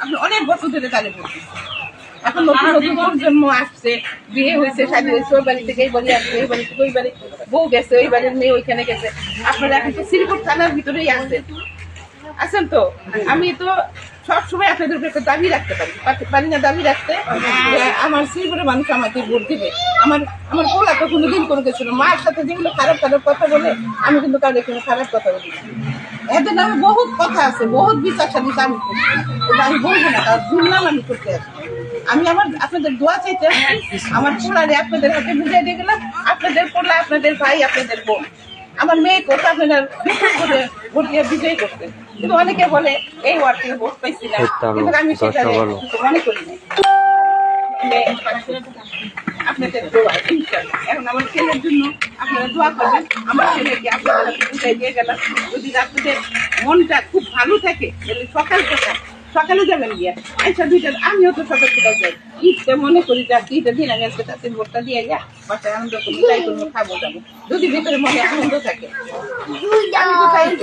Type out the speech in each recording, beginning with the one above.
আপনি অনেক বছর ধরে তাহলে বলছেন এখন নতুন নতুন প্রজন্ম আসছে বিয়ে হয়েছে শাদী হয়েছে ওই বাড়ি থেকে এই বাড়ি আসছে এই বাড়ি থেকে ওই বাড়ি বউ গেছে ওই বাড়ির মেয়ে ওইখানে গেছে। আপনারা এখন তো শ্রীপুর থানার ভিতরেই আছেন। আছেন তো? আমি তো সবসময় আপনাদের উপরে একটা দাবি রাখতে পারি। পারি- না দাবি রাখতে আমার শ্রীপুরের মানুষ আমাকে ভোট দিবে। আমার আমার পোলা তো কোনোদিন কোনো কিছু না। মায়ের সাথে যেগুলো খারাপ খারাপ কথা বলে আমি কিন্তু কারও কোনো খারাপ কথা বলি না। এদের নামে বহুত কথা আছে বহুত বিচার সাথে আমি করছি আমি বলব না তার দুর্নাম আমি করতে আসি। আমি আমার আপনাদের দোয়া চাইতে আমার পোলারে আপনাদের হাতে বুঝিয়ে দিয়ে গেলাম আপনাদের পোলা আপনাদের ভাই আপনাদের বোন। আমার মেয়ে কোথা আপনারা বিপুল করে ভোট দিয়ে বিজয়ী করতে কিন্তু অনেকে বলে এই ওয়ার্ড থেকে ভোট পাইছি না। কিন্তু আমি সেটা মনে করি না। আপনাদের দোয়া ইনশাআল্লাহ। এখন আমার ছেলের জন্য আপনারা দোয়া করবেন। আমার ছেলেকে আপনারা বুঝাই দিয়ে গেলাম। যদি আপনাদের মনটা খুব ভালো থাকে তাহলে সকাল সকাল সকালে যাবেন গিয়া। আচ্ছা দুইটা আমিও তো সকাল সকাল যাই। ঈদটা মনে করি যে ঈদের দিন আমি আজকে তাতে ভোটটা দিয়ে যা বাসায় আনন্দ করব তাই করব খাব যাব। যদি ভিতরে মনে আনন্দ থাকে।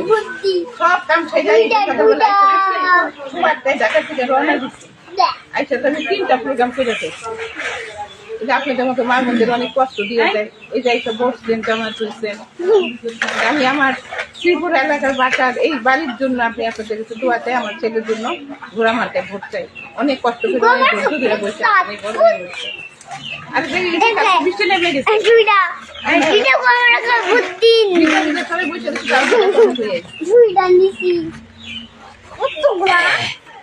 করি। সব কাম সেটাই ঢাকা থেকে রওনা দিচ্ছি। আচ্ছা তাহলে তিনটা প্রোগ্রাম করে ফেলছি যে আপনাদের মতো মা বোনদের অনেক কষ্ট দিয়ে যায় এই যে একটা বসছেন জমা তুলছেন আমি আমার শ্রীপুর এলাকার বাসার এই বাড়ির জন্য আপনি আপনাদের কাছে দোয়া চাই আমার ছেলের জন্য ঘোড়া মার্কায় ভোট চাই। অনেক কষ্ট করে ধৈর্য ধরে বসে। আর বৃষ্টি নেমে গেছে। বিকাল বিকাল সবাই বসে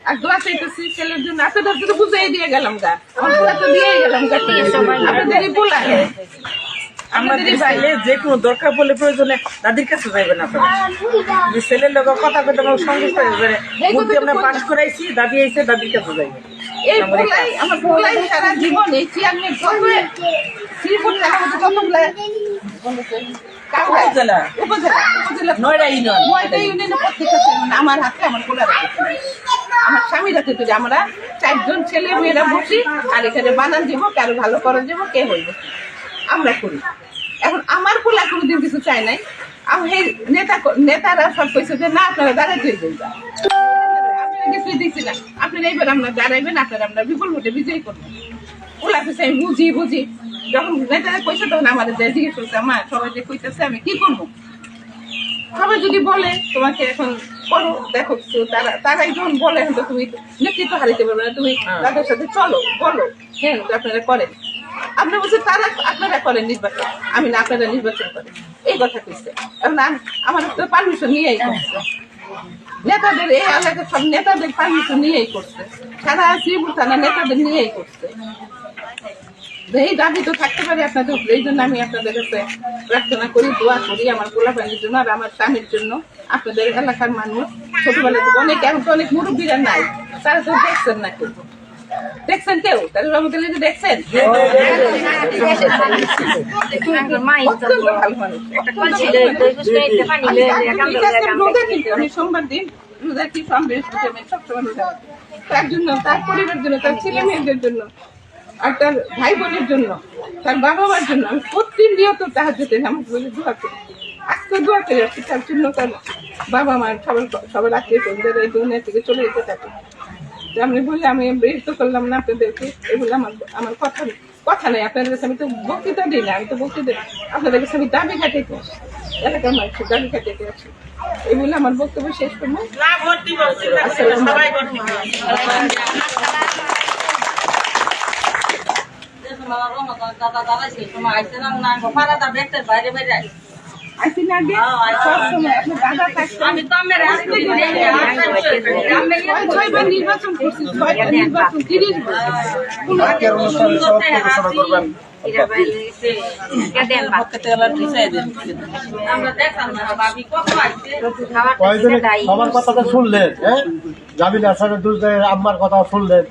আর দোয়া চাইতেছি ছেলের জন্য আপনাদের তো বুঝাই দিয়ে গেলাম গা। আমার তো দিয়ে গেলাম গা। আপনাদেরই বলা আমাদের ছেলে যে কোনো দরকার পড়লে প্রয়োজনে দাদির কাছে যাইবেন আপনারা। দুইটা যে ছেলের লোক কথা কথা আমার সঙ্গে বুদ্ধি আমরা পাস করাইছি দাদি আইছে দাদির কাছে যাইবে এই ভোলাই আমার ভোলাই সারা জীবন এই চেয়ারম্যান শ্রীপুর উপজেলা উপজেলা। উপজেলা। নয়ডা ইউনিয়ন। নয়টা ইউনিয়নের প্রত্যেকটা আমার হাতে আমার আমার স্বামীর হাতে তুলে আমরা চারজন ছেলে মেয়েরা বসি, আর এখানে বানান দিব, কারও ভালো করার যাব কে হইব? আমরা করি। এখন আমার পোলা কোনোদিন কিছু চাই নাই। আমি নেতা নেতারা সব কইছে যে, না, আপনারা দাঁড়াতে আপনারা কিছুই দিচ্ছি না। আপনারা এইবার আমরা দাঁড়াইবেন, আপনারা আমরা বিপুল ভোটে বিজয়ী করবেন ওলা কিছু আমি বুঝি বুঝি। যখন নেতারা কইছে, তখন আমাদের যে জিজ্ঞেস করছে আমার সবাই যে কইতেছে, আমি কি করব? সবাই যদি বলে, তোমাকে এখন করো দেখো তারা তারাই যখন বলে তো তুমি নেতৃত্ব হারিতে পারবে না তুমি তাদের সাথে চলো বলো। হ্যাঁ। আপনারা করেন। আপনারা বলছে তারা আপনারা করেন নির্বাচন। আমি না আপনারা নির্বাচন করেন। এই কথা কইছে। এখন আমার তো পারমিশন নিয়েই করছে। নেতাদের এই এলাকার সব নেতাদের পারমিশন নিয়েই করছে। সারা শ্রীপুর থানা নেতাদের নিয়েই করছে। এই দাবি তো থাকতে পারে আপনাদের উপরে। এই জন্য আমি আপনাদের কাছে প্রার্থনা করি দোয়া করি আমার গোলাপানির জন্য আর আমার স্বামীর জন্য। আপনাদের এলাকার মানুষ ছোটবেলা থেকে অনেক এখন তো অনেক মুরব্বীরা নাই তারা তো দেখছেন না কেউ। দেখছেন কেউ? তাদের রহমতুল দেখছেন অত্যন্ত ভালো মানুষ আমি সোমবার দিন রোজা কি আমি সবসময় তার জন্য তার পরিবারের জন্য তার ছেলে মেয়েদের জন্য আর তার ভাই বোনের জন্য তার বাবা মার জন্য আমি প্রতিনিয়ত তাহার যেতে নামাজ বলে দোয়া করি। আজকে দোয়া করে আসছি তার জন্য তার বাবা মার সবার সবার আত্মীয় স্বজনদের এই দুনিয়া থেকে চলে যেতে থাকে। তো আমি বলি আমি বিরক্ত করলাম না আপনাদেরকে এগুলো আমার আমার কথা কথা নেই। আপনাদের কাছে আমি তো বক্তৃতা দিই না আমি তো বক্তৃতা আপনাদের কাছে আমি দাবি কাটাইতে আসি এলাকার মানুষের দাবি কাটাইতে আসি। এগুলো আমার বক্তব্য শেষ করব। তো আমার কথাটা শুনলেন হ্যাঁ জামিল হাসানের দুজনের আম্মার কথা শুনলেন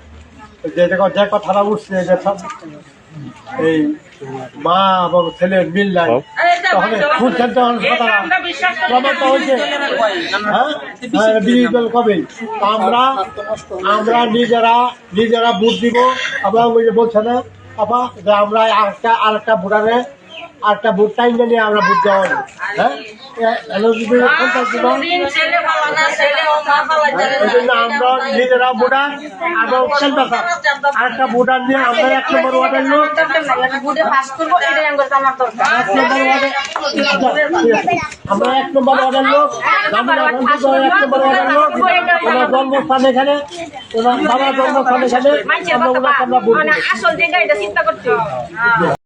যে কথাটা উঠছে এই মা এবং ছেলের মিল নাই। তাহলে খুব তো আমার কথাটা। আমরা বিশ্বাস করি হয়েছে। হ্যাঁ? হ্যাঁ, বিরোধী দল কবে? তা আমরা আমরা নিজেরা নিজেরা ভোট দিব। ওই যে বলছে না আপা যে আমরা আরেকটা আরেকটা ভোটারে একটা ভোট টাইম নিয়ে আমরা ভোট দেওয়া হ্যাঁ? জানে এই জন্য আমরা নিজেরা ভোটার নিয়ে আমরা এক নম্বর ওয়ার্ডের লোক। আমার এক নম্বর ওয়ার্ডের লোক। আমরা এক নম্বর ওয়ার্ডের লোক। ওনার জন্মস্থান এখানে। ওনার বাবার জন্মস্থান এখানে। আমরা ওনাকে আমরা ভোট আসল জায়গা এটা চিন্তা করতে হবে।